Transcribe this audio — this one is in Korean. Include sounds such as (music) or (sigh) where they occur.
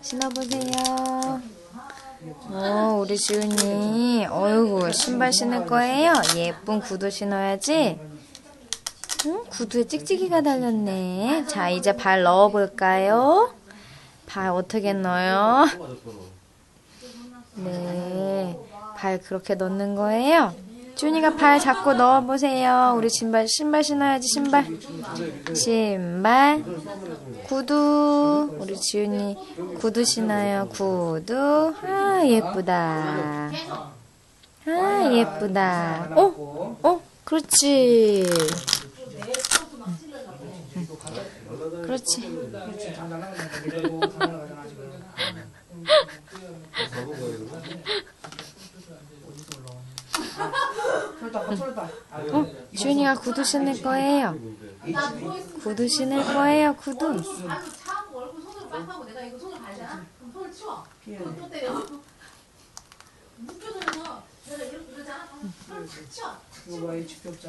신어보세요. 어, 우리 지훈이, 어이구, 신발 신을 거예요? 예쁜 구두 신어야지. 응? 구두에 찍찍이가 달렸네. 자, 이제 발 넣어볼까요? 발 어떻게 넣어요? 네, 발 그렇게 넣는 거예요? 지훈이가 발 잡고 넣어보세요. 우리 신발, 신발 신어야지, 신발. 신발. 구두. 우리 지훈이 구두 신어요, 구두. 아, 예쁘다. 아, 예쁘다. 어? 어? 그렇지. 그렇지. (laughs) 어? 지훈이가 구두 신을 거예요. 구두 신을 거예요, 구두. 묶여서 내가 이렇게 그러잖아? 그럼 착치